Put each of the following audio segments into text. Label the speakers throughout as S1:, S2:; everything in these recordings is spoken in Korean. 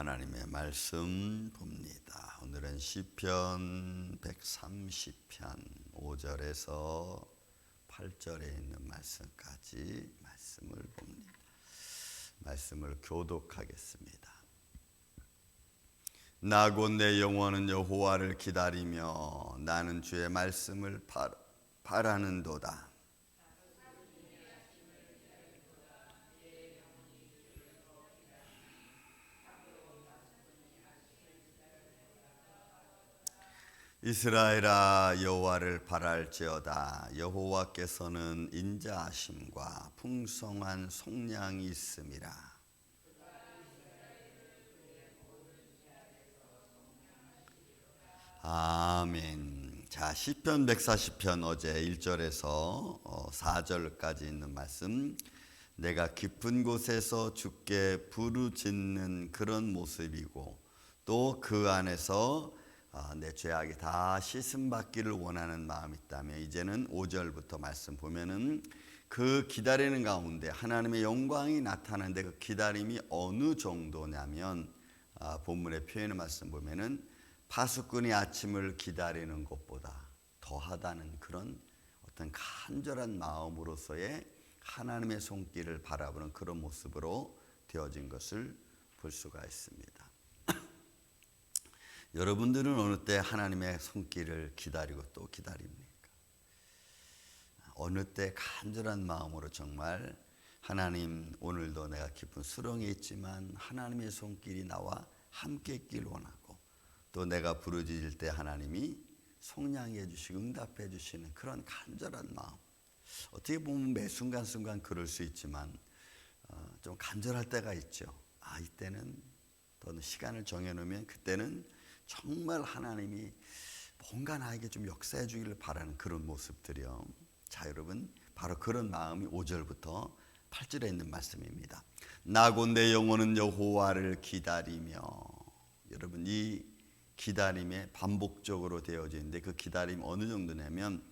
S1: 하나님의 말씀 봅니다. 오늘은 시편 130편 5절에서 8절에 있는 말씀까지 말씀을 봅니다. 말씀을 교독하겠습니다. 나곧 내 영혼은 여호와를 기다리며 나는 주의 말씀을 바, 바라는도다. 이스라엘아 여호와를 바랄지어다. 여호와께서는 인자하심과 풍성한 속량이 있음이라. 아멘. 자 시편 140편 어제 1절에서 4절까지 있는 말씀. 내가 깊은 곳에서 주께 부르짖는 그런 모습이고 또 그 안에서 아, 내 죄악이 다 씻음 받기를 원하는 마음이 있다면 이제는 5절부터 말씀 보면은 그 기다리는 가운데 하나님의 영광이 나타나는데 그 기다림이 어느 정도냐면 아, 본문의 표현의 말씀 보면은 파수꾼이 아침을 기다리는 것보다 더하다는 그런 어떤 간절한 마음으로서의 하나님의 손길을 바라보는 그런 모습으로 되어진 것을 볼 수가 있습니다. 여러분들은 어느 때 하나님의 손길을 기다리고 또 기다립니까? 어느 때 간절한 마음으로 정말 하나님 오늘도 내가 깊은 수렁에 있지만 하나님의 손길이 나와 함께 있길 원하고 또 내가 부르짖을 때 하나님이 속량해 주시고 응답해 주시는 그런 간절한 마음 어떻게 보면 매 순간순간 그럴 수 있지만 어, 좀 간절할 때가 있죠 아 이때는 또는 시간을 정해놓으면 그때는 정말 하나님이 뭔가 나에게 좀 역사해 주기를 바라는 그런 모습들이요. 자, 여러분, 바로 그런 마음이 5절부터 8절에 있는 말씀입니다. 나고 내 영혼은 여호와를 기다리며 여러분 이 기다림에 반복적으로 되어지는데 그 기다림 어느 정도냐면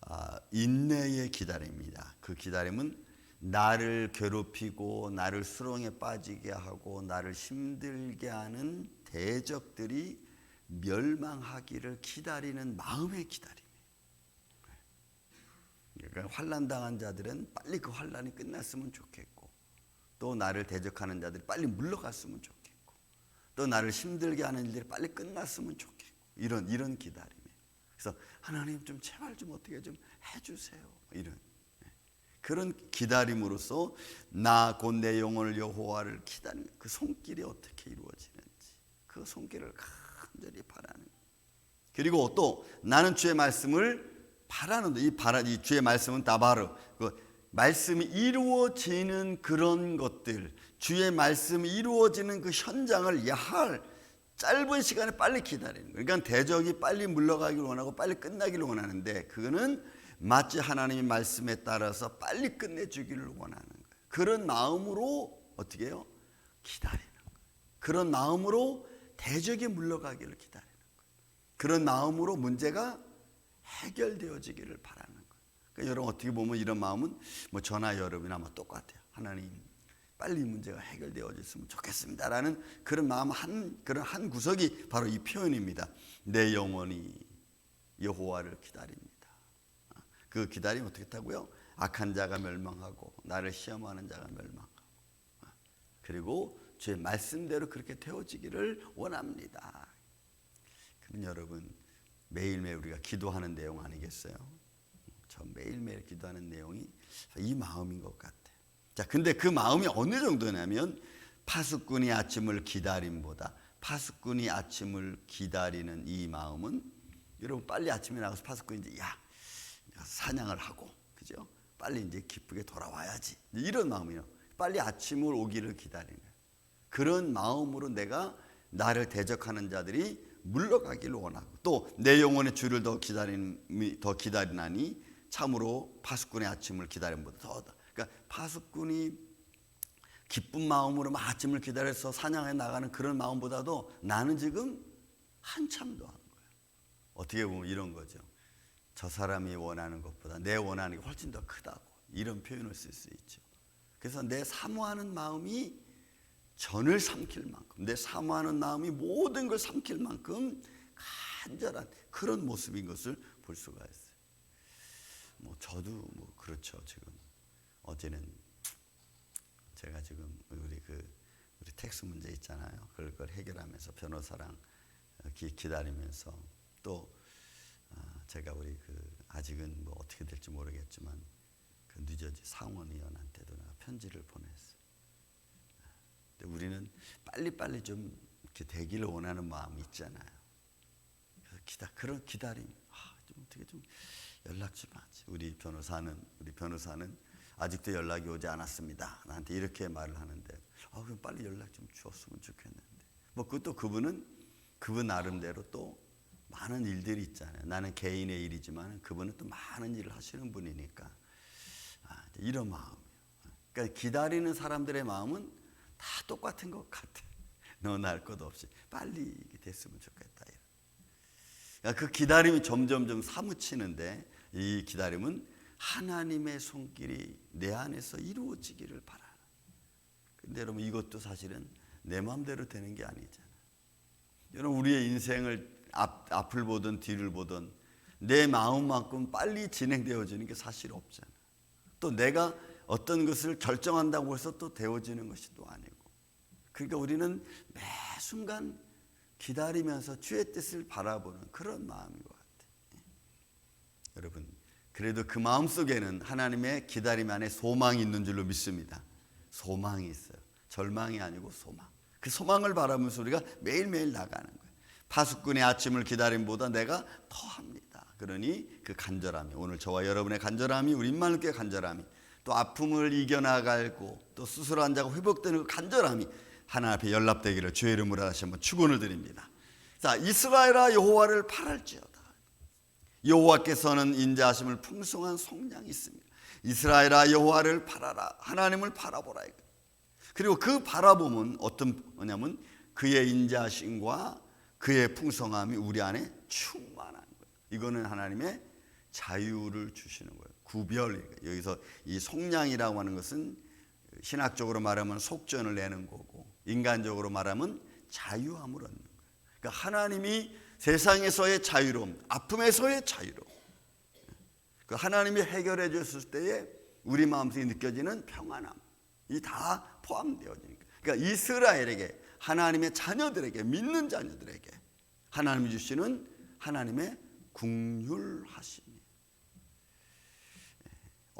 S1: 아, 인내의 기다림입니다. 그 기다림은 나를 괴롭히고 나를 수렁에 빠지게 하고 나를 힘들게 하는 대적들이 멸망하기를 기다리는 마음의 기다림이에요. 그러니까 환란 당한 자들은 빨리 그 환란이 끝났으면 좋겠고, 또 나를 대적하는 자들이 빨리 물러갔으면 좋겠고, 또 나를 힘들게 하는 일들이 빨리 끝났으면 좋겠고, 이런 이런 기다림이에요. 그래서 하나님 좀 제발 좀 어떻게 좀 해주세요. 이런 그런 기다림으로써 나 곧 내 영혼을 여호와를 기다리는 그 손길이 어떻게 이루어지는지 그 손길을 간절히 바라는 그리고 또 나는 주의 말씀을 바라는데 이 바라 이 주의 말씀은 다바르 그 말씀이 이루어지는 그런 것들 주의 말씀이 이루어지는 그 현장을 야할 짧은 시간에 빨리 기다리는. 그러니까 대적이 빨리 물러가기를 원하고 빨리 끝나기를 원하는데 그거는 마치 하나님의 말씀에 따라서 빨리 끝내주기를 원하는 거예요. 그런 마음으로 어떻게 해요? 기다리는 거예요. 그런 마음으로 대적이 물러가기를 기다리는 거예요. 그런 마음으로 문제가 해결되어지기를 바라는 거예요. 그러니까 여러분 어떻게 보면 이런 마음은 뭐 저나 여러분이나 뭐 똑같아요. 하나님 빨리 문제가 해결되어졌으면 좋겠습니다라는 그런 마음 한 그런 한 구석이 바로 이 표현입니다. 내 영혼이 여호와를 기다립니다. 그 기다림 어떻게 타고요? 악한 자가 멸망하고 나를 시험하는 자가 멸망하고 그리고 주의 말씀대로 그렇게 되어지기를 원합니다. 그럼 여러분 매일매일 우리가 기도하는 내용 아니겠어요? 저 매일매일 기도하는 내용이 이 마음인 것 같아요. 자, 근데 그 마음이 어느 정도냐면 파수꾼이 아침을 기다림보다 파수꾼이 아침을 기다리는 이 마음은 여러분 빨리 아침에 나가서 파수꾼이 이제 야 사냥을 하고 그죠? 빨리 이제 기쁘게 돌아와야지 이런 마음이요. 빨리 아침을 오기를 기다리는 그런 마음으로 내가 나를 대적하는 자들이 물러가기를 원하고 또 내 영혼의 주를 더 기다리니 더 기다리나니 참으로 파수꾼의 아침을 기다림보다 더하다. 그러니까 파수꾼이 기쁜 마음으로 아침을 기다려서 사냥해 나가는 그런 마음보다도 나는 지금 한참 더 하는 거예요. 어떻게 보면 이런 거죠. 저 사람이 원하는 것보다 내 원하는 게 훨씬 더 크다고 이런 표현을 쓸 수 있죠. 그래서 내 사모하는 마음이 전을 삼킬 만큼 내 사모하는 마음이 모든 걸 삼킬 만큼 간절한 그런 모습인 것을 볼 수가 있어요. 뭐 저도 뭐 그렇죠 지금 어제는 제가 지금 우리 그 우리 텍스 문제 있잖아요. 그걸, 해결하면서 변호사랑 어, 기, 기다리면서 또 어, 제가 우리 그 아직은 뭐 어떻게 될지 모르겠지만 그 뉴저지 상원의원한테도 편지를 보냈어. 근데 우리는 빨리빨리 좀 이렇게 되기를 원하는 마음이 있잖아요. 기다 그런 기다림. 아, 좀 어떻게 좀 연락 좀 하지. 우리 변호사는 우리 변호사는 아직도 연락이 오지 않았습니다. 나한테 이렇게 말을 하는데, 아 그럼 빨리 연락 좀 주었으면 좋겠는데. 뭐 그것도 그분은 그분 나름대로 또 많은 일들이 있잖아요. 나는 개인의 일이지만 그분은 또 많은 일을 하시는 분이니까 아, 이런 마음이에요. 그러니까 기다리는 사람들의 마음은 다 똑같은 것 같아. 너날 것 없이 빨리 됐으면 좋겠다. 그러니까 그 기다림이 점점 좀 사무치는데 이 기다림은 하나님의 손길이 내 안에서 이루어지기를 바라는. 근데 여러분 이것도 사실은 내 마음대로 되는 게 아니잖아. 여러분 우리의 인생을 앞, 앞을 보든 뒤를 보든 내 마음만큼 빨리 진행되어지는 게 사실 없잖아. 또 내가 어떤 것을 결정한다고 해서 또 되어지는 것이 또 아니고. 그러니까 우리는 매 순간 기다리면서 주의 뜻을 바라보는 그런 마음인 것 같아요. 예. 여러분, 그래도 그 마음 속에는 하나님의 기다림 안에 소망이 있는 줄로 믿습니다. 소망이 있어요. 절망이 아니고 소망. 그 소망을 바라면서 우리가 매일매일 나가는 거예요. 파수꾼의 아침을 기다림보다 내가 더합니다. 그러니 그 간절함이 오늘 저와 여러분의 간절함이 우리 인만교회 간절함이 또 아픔을 이겨나가고 또 수술한 자가 회복되는 그 간절함이 하나님 앞에 연락되기를 주의 이름으로 다시 한번 축원을 드립니다. 자 이스라엘아 여호와를 팔할지어다. 여호와께서는 인자하심을 풍성한 속량이 있습니다. 이스라엘아 여호와를 팔아라. 하나님을. 이거. 그리고 그 바라봄은 어떤 뭐냐면 그의 인자하심과 그의 풍성함이 우리 안에 충만한 거예요. 이거는 하나님의 자유를 주시는 거예요. 구별 여기서 이 속량이라고 하는 것은 신학적으로 말하면 속전을 내는 거고 인간적으로 말하면 자유함을 얻는 거예요. 그러니까 하나님이 세상에서의 자유로움, 아픔에서의 자유로움. 그 하나님이 해결해 줬을 때에 우리 마음속에 느껴지는 평안함. 이 다 포함되어지니까. 그러니까 이스라엘에게 하나님의 자녀들에게 믿는 자녀들에게 하나님이 주시는 하나님의 궁휼하심이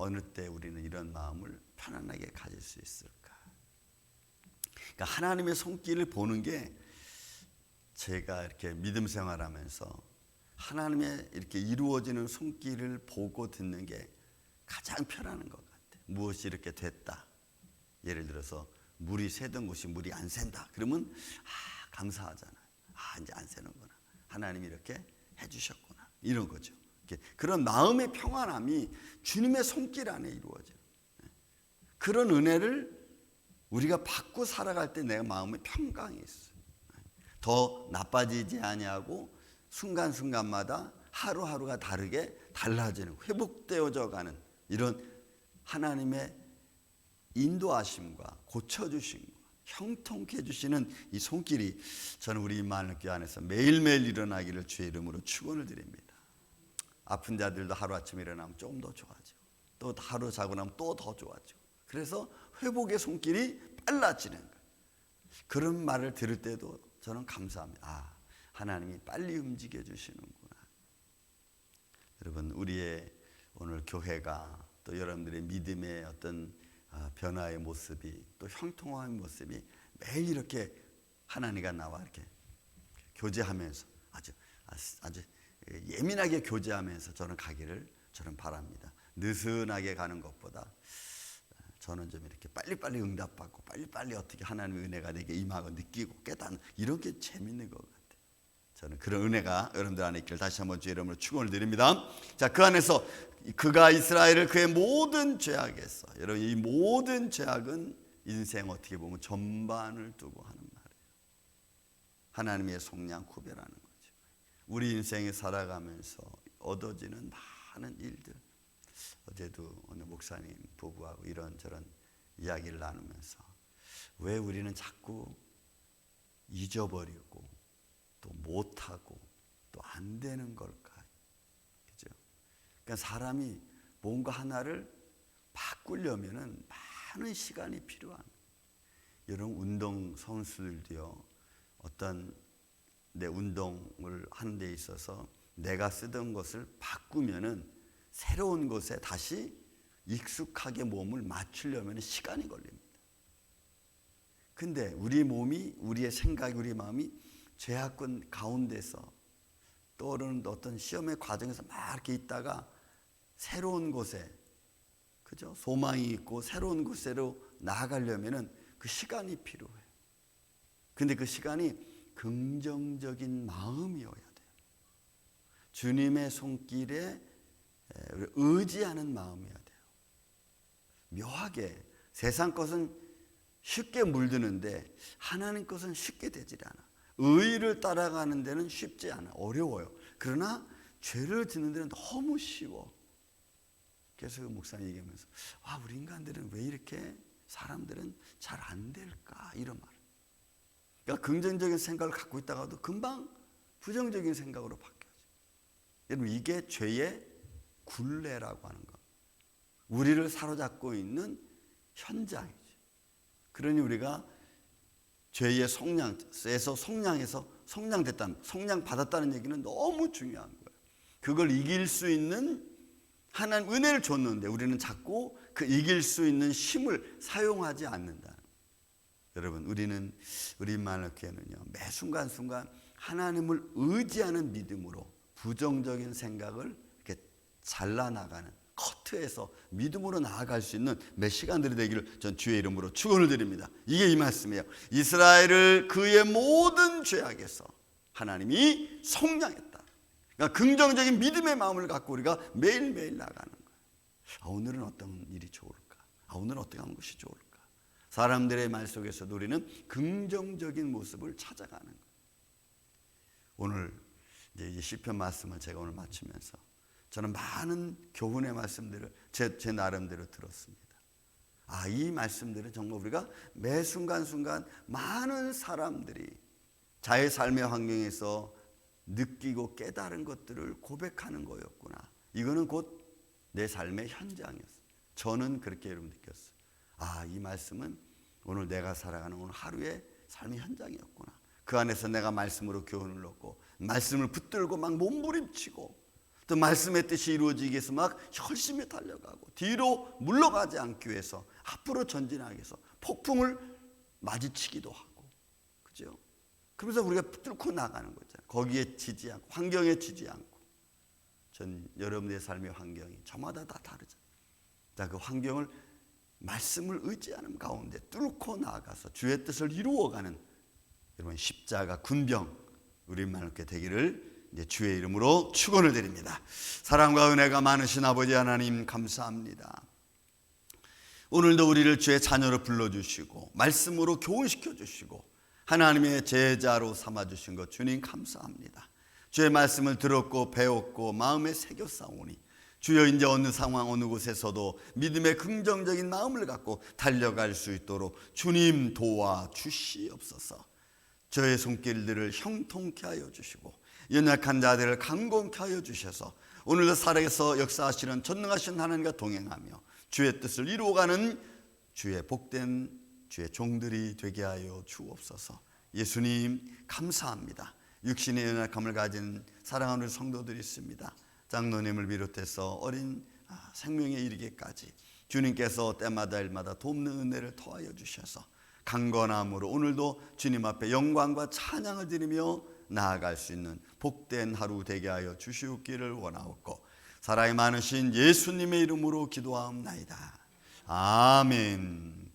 S1: 어느 때 우리는 이런 마음을 편안하게 가질 수 있을까? 그러니까 하나님의 손길을 보는 게 제가 이렇게 믿음 생활하면서 하나님의 이렇게 이루어지는 손길을 보고 듣는 게 가장 편안한 것 같아요. 무엇이 이렇게 됐다. 예를 들어서 물이 새던 곳이 물이 안 샌다. 그러면 아 감사하잖아요. 아 이제 안 새는구나. 하나님이 이렇게 해주셨구나. 이런 거죠. 그런 마음의 평안함이 주님의 손길 안에 이루어져요. 그런 은혜를 우리가 받고 살아갈 때 내가 마음에 평강이 있어. 더 나빠지지 아니하고 순간순간마다 하루하루가 다르게 달라지는 회복되어져 가는 이런 하나님의 인도하심과 고쳐주심과 형통케 해주시는 이 손길이 저는 우리 임마누교 안에서 매일매일 일어나기를 주의 이름으로 축원을 드립니다. 아픈 자들도 하루아침에 일어나면 조금 더 좋아지고 또 하루 자고 나면 또 더 좋아지고 그래서 회복의 손길이 빨라지는 거예요. 그런 말을 들을 때도 저는 감사합니다. 아, 하나님이 빨리 움직여 주시는구나. 여러분, 우리의 오늘 교회가 또 여러분들의 믿음의 어떤 아, 변화의 모습이 또 형통함의 모습이 매일 이렇게 하나님과 나와 이렇게 교제하면서 아주 아주 예민하게 교제하면서 저는 가기를 저는 바랍니다. 느슨하게 가는 것보다 저는 좀 이렇게 빨리빨리 응답받고 빨리빨리 어떻게 하나님의 은혜가 내게 임하고 느끼고 깨닫는 이런 게 재밌는 것 같아요. 저는 그런 은혜가 여러분들 안에 있기를 다시 한번 주의 이름으로 축원을 드립니다. 자, 그 안에서 그가 이스라엘을 그의 모든 죄악에서 여러분 이 모든 죄악은 인생 어떻게 보면 전반을 두고 하는 말이에요. 하나님의 속량 구별하는 거죠. 우리 인생에 살아가면서 얻어지는 많은 일들. 어제도 오늘 목사님 부부하고 이런저런 이야기를 나누면서 왜 우리는 자꾸 잊어버리고 또 못하고 또 안 되는 걸까? 그죠? 그러니까 사람이 뭔가 하나를 바꾸려면은 많은 시간이 필요한. 여러분 운동 선수들도요. 어떤 내 운동을 하는 데 있어서 내가 쓰던 것을 바꾸면은 새로운 것에 다시 익숙하게 몸을 맞추려면 시간이 걸립니다. 근데 우리 몸이 우리의 생각이 우리 마음이 죄악권 가운데서 떠오르는 어떤 시험의 과정에서 막 이렇게 있다가 새로운 곳에 그죠? 소망이 있고 새로운 곳으로 나아가려면은 그 시간이 필요해요. 근데 그 시간이 긍정적인 마음이어야 돼요. 주님의 손길에 의지하는 마음이어야 돼요. 묘하게 세상 것은 쉽게 물드는데 하나님 것은 쉽게 되질 않아. 의를 따라가는 데는 쉽지 않아. 어려워요. 그러나 죄를 짓는 데는 너무 쉬워. 그래서 그 목사님 얘기하면서 아 우리 인간들은 왜 이렇게 사람들은 잘 안 될까 이런 말. 그러니까 긍정적인 생각을 갖고 있다가도 금방 부정적인 생각으로 바뀌어져. 여러분 이게 죄의 굴레라고 하는 거. 우리를 사로잡고 있는 현장이죠. 그러니 우리가 죄의 성량에서 성량에서 성량됐다, 성량 받았다는 얘기는 너무 중요한 거예요. 그걸 이길 수 있는 하나님 은혜를 줬는데 우리는 자꾸 그 이길 수 있는 힘을 사용하지 않는다. 여러분, 우리는 우리 만화교회는요 매 순간 순간 하나님을 의지하는 믿음으로 부정적인 생각을 이렇게 잘라 나가는 커트해서 믿음으로 나아갈 수 있는 매 시간들이 되기를 전 주의 이름으로 축원을 드립니다. 이게 이 말씀이에요. 이스라엘을 그의 모든 죄악에서 하나님이 속량했다. 그러니까 긍정적인 믿음의 마음을 갖고 우리가 매일매일 나가는 거예요. 아, 오늘은 어떤 일이 좋을까? 아, 오늘은 어떻게 하는 것이 좋을까? 사람들의 말 속에서도 우리는 긍정적인 모습을 찾아가는 거예요. 오늘 이제 이 시편 말씀을 제가 오늘 마치면서 저는 많은 교훈의 말씀들을 제, 제 나름대로 들었습니다. 아, 이 말씀들은 정말 우리가 매 순간순간 많은 사람들이 자의 삶의 환경에서 느끼고 깨달은 것들을 고백하는 거였구나. 이거는 곧 내 삶의 현장이었어요. 저는 그렇게 여러분 느꼈어요. 아, 이 말씀은 오늘 내가 살아가는 오늘 하루의 삶의 현장이었구나. 그 안에서 내가 말씀으로 교훈을 얻고 말씀을 붙들고 막 몸부림치고 또 말씀의 뜻이 이루어지기 위해서 막 열심히 달려가고 뒤로 물러가지 않기 위해서 앞으로 전진하기 위해서 폭풍을 맞이치기도 하고 그죠? 그러면서 우리가 뚫고 나가는 거잖아요. 거기에 지지 않고 환경에 지지 않고 전 여러분의 삶의 환경이 저마다 다 다르잖아요. 자, 그 환경을 말씀을 의지하는 가운데 뚫고 나아가서 주의 뜻을 이루어가는 여러분 십자가 군병 우리만 이렇게 되기를 이제 주의 이름으로 축원을 드립니다. 사랑과 은혜가 많으신 아버지 하나님 감사합니다. 오늘도 우리를 주의 자녀로 불러주시고 말씀으로 교훈시켜 주시고 하나님의 제자로 삼아 주신 것 주님 감사합니다. 주의 말씀을 들었고 배웠고 마음에 새겨 싸우니 주여 이제 어느 상황 어느 곳에서도 믿음의 긍정적인 마음을 갖고 달려갈 수 있도록 주님 도와 주시옵소서. 저의 손길들을 형통케 하여 주시고 연약한 자들을 강건케 하여 주셔서 오늘도 살아서 역사하시는 전능하신 하나님과 동행하며 주의 뜻을 이루어가는 주의 복된 주의 종들이 되게 하여 주옵소서. 예수님 감사합니다. 육신의 연약함을 가진 사랑하는 성도들이 있습니다. 장로님을 비롯해서 어린 아, 생명에 이르기까지 주님께서 때마다 일마다 돕는 은혜를 더하여 주셔서 강건함으로 오늘도 주님 앞에 영광과 찬양을 드리며 나아갈 수 있는 복된 하루 되게 하여 주시옵기를 원하옵고 사랑이 많으신 예수님의 이름으로 기도하옵나이다. 아멘.